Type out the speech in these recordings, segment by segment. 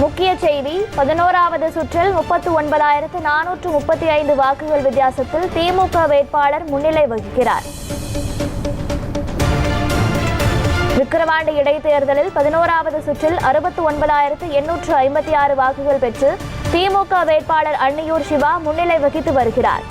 முக்கிய செய்தி பதினோராவது சுற்றில் முப்பத்து ஒன்பதாயிரத்து நானூற்று முப்பத்தி ஐந்து வாக்குகள் வித்தியாசத்தில் திமுக வேட்பாளர் முன்னிலை வகிக்கிறார். விக்கிரவாண்டி இடைத்தேர்தலில் பதினோராவது சுற்றில் அறுபத்து ஒன்பதாயிரத்து எண்ணூற்று ஐம்பத்தி ஆறு வாக்குகள் பெற்று திமுக வேட்பாளர் அன்னியூர் சிவா முன்னிலை வகித்து வருகிறார்.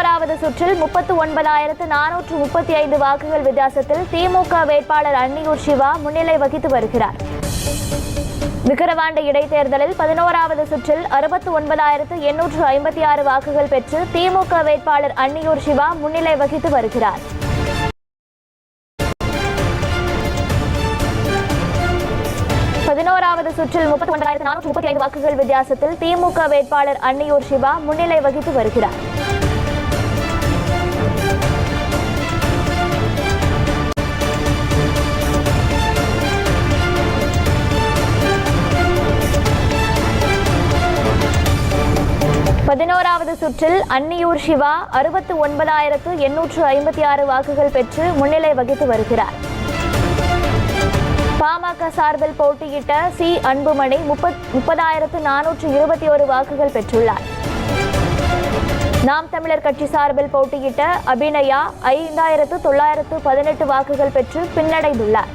பதினோராவது சுற்றில் முப்பத்து ஒன்பதாயிரத்து நானூற்று முப்பத்தி ஐந்து வாக்குகள் வித்தியாசத்தில் திமுக வேட்பாளர் அன்னியூர் சிவா முன்னிலை வகித்து வருகிறார். விக்கிரவாண்டி இடைத்தேர்தலில் பதினோராவது சுற்றில் அறுபத்து ஒன்பதாயிரத்து எண்ணூற்று ஐம்பத்தி ஆறு வாக்குகள் பெற்று திமுக வேட்பாளர் அன்னியூர் சிவா முன்னிலை வகித்து வருகிறார். பதினோராவது சுற்றில் முப்பத்தி ஒன்பதாயிரத்து நானூற்று முப்பத்தி ஐந்து வாக்குகள் வித்தியாசத்தில் திமுக வேட்பாளர் அன்னியூர் சிவா முன்னிலை வகித்து வருகிறார். சுற்றில் அன்னியூர் சிவா அறுபத்து ஒன்பதாயிரத்து எண்ணூற்று ஐம்பத்தி ஆறு வாக்குகள் பெற்று முன்னிலை வகித்து வருகிறார். பாமக சார்பில் போட்டியிட்ட சி. அன்புமணி முப்பத் முப்பதாயிரத்து நானூற்று இருபத்தி ஒரு வாக்குகள் பெற்றுள்ளார். நாம் தமிழர் கட்சி சார்பில் போட்டியிட்ட அபிநயா ஐந்தாயிரத்து தொள்ளாயிரத்து பதினெட்டு வாக்குகள் பெற்று பின்னடைந்துள்ளார்.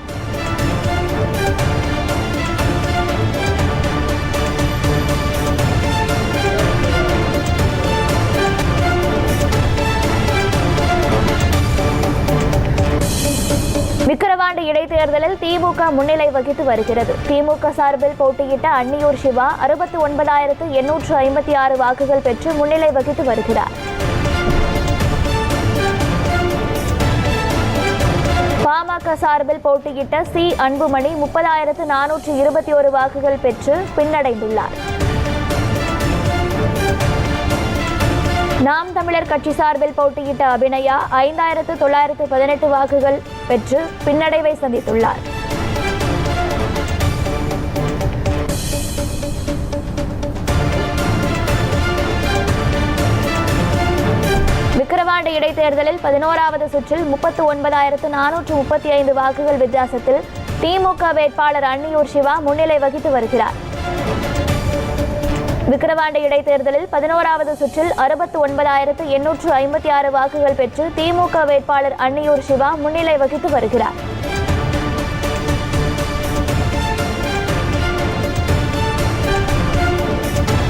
இடைத்தேர்தலில் திமுக முன்னிலை வகித்து வருகிறது. திமுக சார்பில் போட்டியிட்ட அன்னியூர் சிவா அறுபத்தி ஒன்பதாயிரத்து எண்ணூற்று ஐம்பத்தி ஆறு வாக்குகள் பெற்று முன்னிலை வகித்து வருகிறார். பாமக சார்பில் போட்டியிட்ட சி. அன்புமணி முப்பதாயிரத்து நானூற்று இருபத்தி ஒரு வாக்குகள் பெற்று பின்னடைந்துள்ளார். தமிழர் கட்சி சார்பில் போட்டியிட்ட அபிநயா ஐந்தாயிரத்து தொள்ளாயிரத்து பதினெட்டு வாக்குகள் பெற்று பின்னடைவை சந்தித்துள்ளார். விக்கிரவாண்டி இடைத்தேர்தலில் பதினோராவது சுற்றில் முப்பத்து ஒன்பதாயிரத்து நானூற்று முப்பத்தி ஐந்து வாக்குகள் வித்தியாசத்தில் திமுக வேட்பாளர் அன்னியூர் சிவா முன்னிலை வகித்து வருகிறார். விக்கிரவாண்டி இடைத்தேர்தலில் பதினோராவது சுற்றில் அறுபத்து ஒன்பதாயிரத்து எண்ணூற்று ஐம்பத்தி ஆறு வாக்குகள் பெற்று திமுக வேட்பாளர் அன்னியூர் சிவா முன்னிலை வகித்து வருகிறார்.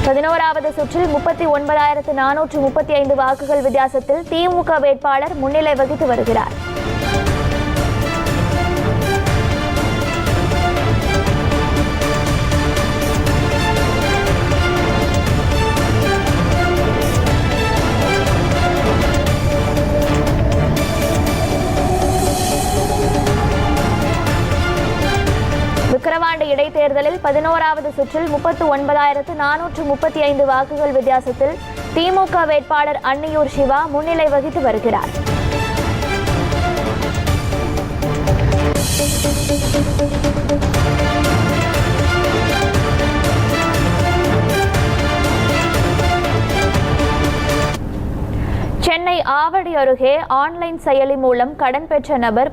பதினோராவது சுற்றில் முப்பத்தி ஒன்பதாயிரத்து நானூற்று முப்பத்தி ஐந்து வாக்குகள் வித்தியாசத்தில் திமுக வேட்பாளர் முன்னிலை வகித்து வருகிறார். தேர்தலில் பதினோராவது சுற்றில் முப்பத்து ஒன்பதாயிரத்து நானூற்று முப்பத்தி ஐந்து வாக்குகள் வித்தியாசத்தில் திமுக வேட்பாளர் அன்னியூர் சிவா முன்னிலை வகித்து வருகிறார். சென்னை ஆவடி அருகே ஆன்லைன் செயலி மூலம் கடன் பெற்ற நபர்